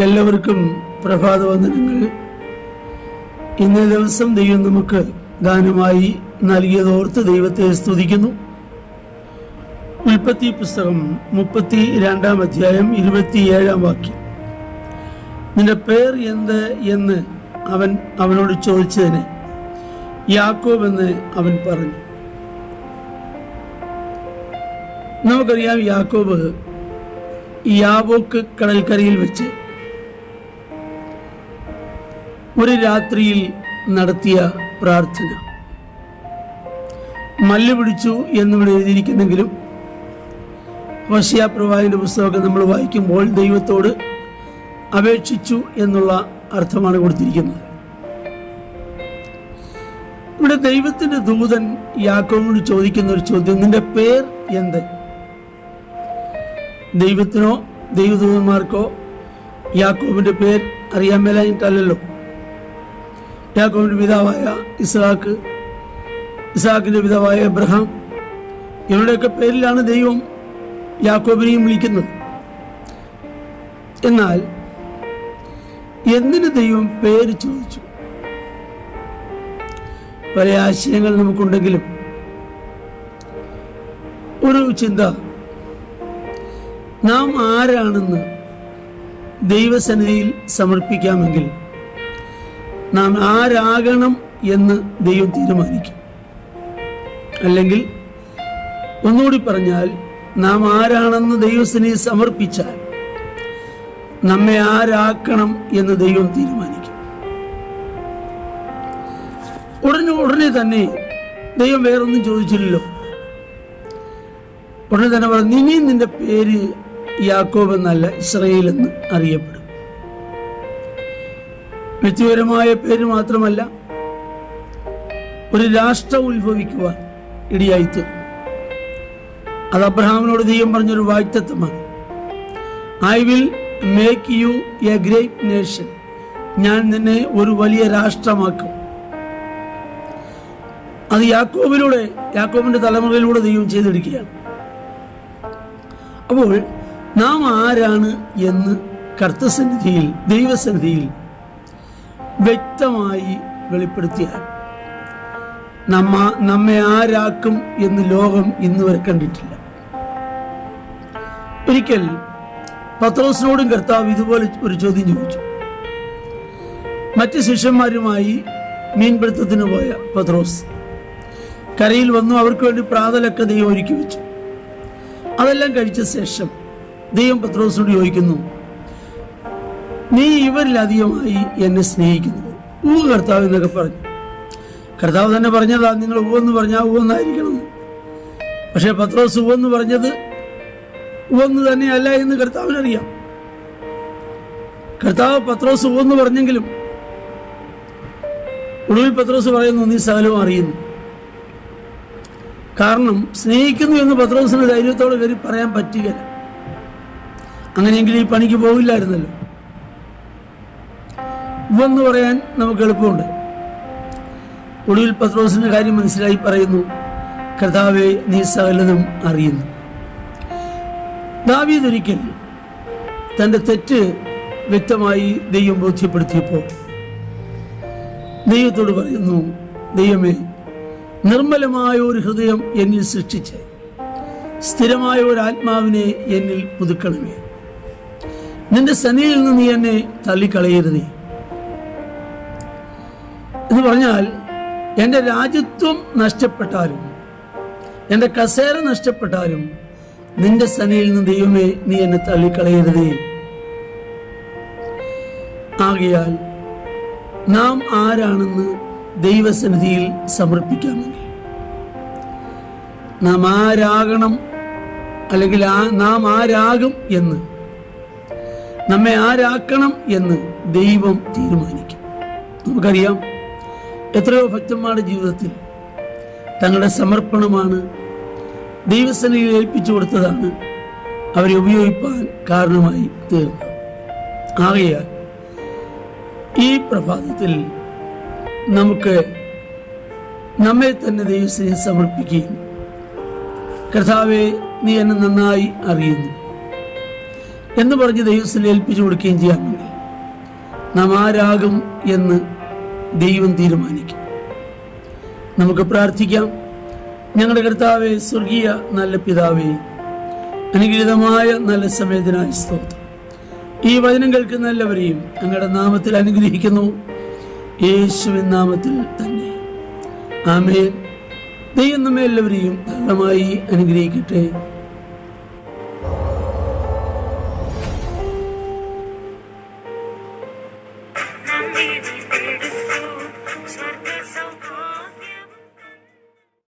എല്ലാവർക്കും പ്രഭാത വന്ദനങ്ങൾ ഇന്നേ ദിവസം ദൈവം നമുക്ക് ദാനമായി നൽകിയതോർത്ത് ദൈവത്തെ സ്തുതിക്കുന്നു. ഉൽപ്പത്തി പുസ്തകം മുപ്പത്തി രണ്ടാം അധ്യായം ഇരുപത്തിയേഴാം വാക്യം. നിന്റെ പേർ എന്ത് എന്ന് അവൻ അവനോട് ചോദിച്ചതിന് യാക്കോബ് എന്ന് അവൻ പറഞ്ഞു. നമുക്കറിയാം യാക്കോബ് യാബോക്ക് കടൽക്കരയിൽ വെച്ച് ഒരു രാത്രിയിൽ നടത്തിയ പ്രാർത്ഥന. മല്ല് പിടിച്ചു എന്നിവിടെ എഴുതിയിരിക്കുന്നെങ്കിലും വശ്യാപ്രവാഹിന്റെ പ്രവാഹിന്റെ പുസ്തകമൊക്കെ നമ്മൾ വായിക്കുമ്പോൾ ദൈവത്തോട് അപേക്ഷിച്ചു എന്നുള്ള അർത്ഥമാണ് കൊടുത്തിരിക്കുന്നത്. ഇവിടെ ദൈവത്തിന്റെ ദൂതൻ യാക്കോവിനോട് ചോദിക്കുന്ന ഒരു ചോദ്യം നിന്റെ പേർ എന്ത്? ദൈവത്തിനോ ദൈവദൂതന്മാർക്കോ യാക്കോബിന്റെ പേർ അറിയാൻ മേലായിട്ടല്ലല്ലോ യാക്കോബിന്റെ പിതാവായ ഇസ്ഹാക്ക് ഇസ്ഹാക്കിന്റെ പിതാവായ എബ്രഹാം. ഇവരുടെയൊക്കെ പേരിലാണ് ദൈവം യാക്കോബിനെയും വിളിക്കുന്നത്. എന്നാൽ എന്തിന് ദൈവം പേര് ചോദിച്ചു? പല ആശയങ്ങൾ നമുക്കുണ്ടെങ്കിലും ഒരു ചിന്ത നാം ആരാണെന്ന് ദൈവസന്നിധിയിൽ സമർപ്പിക്കാമെങ്കിൽ നാം ആരാകണം എന്ന് ദൈവം തീരുമാനിക്കും. അല്ലെങ്കിൽ ഒന്നുകൂടി പറഞ്ഞാൽ നാം ആരാണെന്ന് ദൈവസിനെ സമർപ്പിച്ചാൽ നമ്മെ ആരാക്കണം എന്ന് ദൈവം തീരുമാനിക്കും. ഉടനെ ഉടനെ തന്നെ ദൈവം വേറൊന്നും ചോദിച്ചില്ലല്ലോ. ഉടനെ തന്നെ പറഞ്ഞു നിന്റെ പേര് യാക്കോബ് എന്നല്ല ഇസ്രയേൽ എന്ന് അറിയപ്പെടും. വ്യക്തിപരമായ പേര് മാത്രമല്ല ഒരു രാഷ്ട്രം ഉത്ഭവിക്കുവാൻ ഇടിയായിത്തീർന്നു. അത് അബ്രഹാമിനോട് ദൈവം പറഞ്ഞൊരു വാക്തത്വമാണ് I will make you a great nation ഞാൻ നിന്നെ ഒരു വലിയ രാഷ്ട്രമാക്കും. അത് യാക്കോബിലൂടെ യാക്കോബിന്റെ തലമുറയിലൂടെ ദൈവം ചെയ്തെടുക്കുകയാണ് അപ്പോൾ നാം ആരാണ് എന്ന് കർത്തസന്നിധിയിൽ ദൈവസന്നിധിയിൽ വ്യക്തമായി വെളിപ്പെടുത്തിയാൽ നമ്മ നമ്മെ ആരാക്കും എന്ന് ലോകം ഇന്ന് വരെ കണ്ടിട്ടില്ല. ഒരിക്കൽ പത്രോസിനോടും കർത്താവ് ഇതുപോലെ ഒരു ചോദ്യം ചോദിച്ചു. മറ്റ് ശിഷ്യന്മാരുമായി മീൻപിടുത്തത്തിന് പോയ പത്രോസ് കരയിൽ വന്നു അവർക്ക് വേണ്ടി പ്രാതലൊക്കെ ദൈവം ഒരുക്കി വെച്ചു. അതെല്ലാം കഴിച്ച ശേഷം ദൈവം പത്രോസിനോട് ചോദിക്കുന്നു നീ ഇവരിലധികമായി എന്നെ സ്നേഹിക്കുന്നു. ഊ കർത്താവ് എന്നൊക്കെ പറഞ്ഞു. കർത്താവ് തന്നെ പറഞ്ഞതാ നിങ്ങൾ ഊവെന്ന് പറഞ്ഞാൽ ഊവെന്നായിരിക്കണം പക്ഷേ പത്രോസ് ഊവെന്ന് പറഞ്ഞത് ഊവെന്ന് തന്നെയല്ല എന്ന് കർത്താവിനറിയാം. കർത്താവ് പത്രോസ് എന്ന് പറഞ്ഞെങ്കിലും ഒടുവിൽ പത്രോസ് പറയുന്നു നീ സകലവും അറിയുന്നു. കാരണം സ്നേഹിക്കുന്നു എന്ന് പത്രോസിന് ധൈര്യത്തോടെ കയറി പറയാൻ പറ്റുകയില്ല. അങ്ങനെയെങ്കിൽ ഈ പണിക്ക് പോകില്ലായിരുന്നല്ലോ ഇവന്ന് പറയാൻ നമുക്ക് എളുപ്പമുണ്ട്. ഒടുവിൽ പത്രോസിന്റെ കാര്യം മനസ്സിലായി പറയുന്നു. കർത്താവെ നീ സകലതും അറിയുന്നു. ദാവീദൊരിക്കൽ തന്റെ തെറ്റ് വ്യക്തമായി ദൈവം ബോധ്യപ്പെടുത്തിയപ്പോൾ ദൈവത്തോട് പറയുന്നു ദൈവമേ നിർമ്മലമായ ഒരു ഹൃദയം എന്നിൽ സൃഷ്ടിച്ച് സ്ഥിരമായ ഒരു ആത്മാവിനെ എന്നിൽ പുതുക്കണമേ. നിന്റെ സന്നിയിൽ നിന്ന് നീ എന്നെ തള്ളിക്കളയരുതേ. എന്ന് പറഞ്ഞാൽ എന്റെ രാജ്യത്വം നഷ്ടപ്പെട്ടാലും എന്റെ കസേര നഷ്ടപ്പെട്ടാലും നിന്റെ സനിയിൽ നിന്ന് ദൈവമേ നീ എന്നെ തള്ളിക്കളയരുതേ. ആകയാൽ നാം ആരാണെന്ന് ദൈവസന്നിധിയിൽ സമർപ്പിക്കാമെങ്കിൽ നാം ആരാകണം അല്ലെങ്കിൽ നാം ആരാകും എന്ന് നമ്മെ ആരാക്കണം എന്ന് ദൈവം തീരുമാനിക്കും. നമുക്കറിയാം എത്രയോ ഭക്തന്മാരുടെ ജീവിതത്തിൽ തങ്ങളുടെ സമർപ്പണമാണ് ദൈവസേനയിൽ ഏൽപ്പിച്ചു കൊടുത്തതാണ് അവരെ ഉപയോഗിപ്പാൻ കാരണമായി തീർന്നത്. ആകയാൽ ഈ പ്രഭാതത്തിൽ നമുക്ക് നമ്മെ തന്നെ ദൈവസേനയെ സമർപ്പിക്കുകയും കർത്താവെ നീ എന്നെ നന്നായി അറിയുന്നു എന്ന് പറഞ്ഞ് ദൈവത്തിൽ ഏൽപ്പിച്ചു കൊടുക്കുകയും ചെയ്യാമെങ്കിൽ നാം ആരാകും എന്ന് ദൈവം തീരുമാനിക്കും. നമുക്ക് പ്രാർത്ഥിക്കാം. ഞങ്ങളുടെ കർത്താവെ സ്വർഗീയ നല്ല പിതാവേ അനുഗ്രഹിതമായ നല്ല സമയത്തിനായി സ്തോത്രം. ഈ വചനം കേൾക്കുന്ന എല്ലാവരെയും അങ്ങയുടെ നാമത്തിൽ അനുഗ്രഹിക്കുന്നു. യേശുവിൻ നാമത്തിൽ തന്നെ. ആമേൻ. ദൈവം നമ്മെ എല്ലാവരെയും നല്ലമായി അനുഗ്രഹിക്കട്ടെ.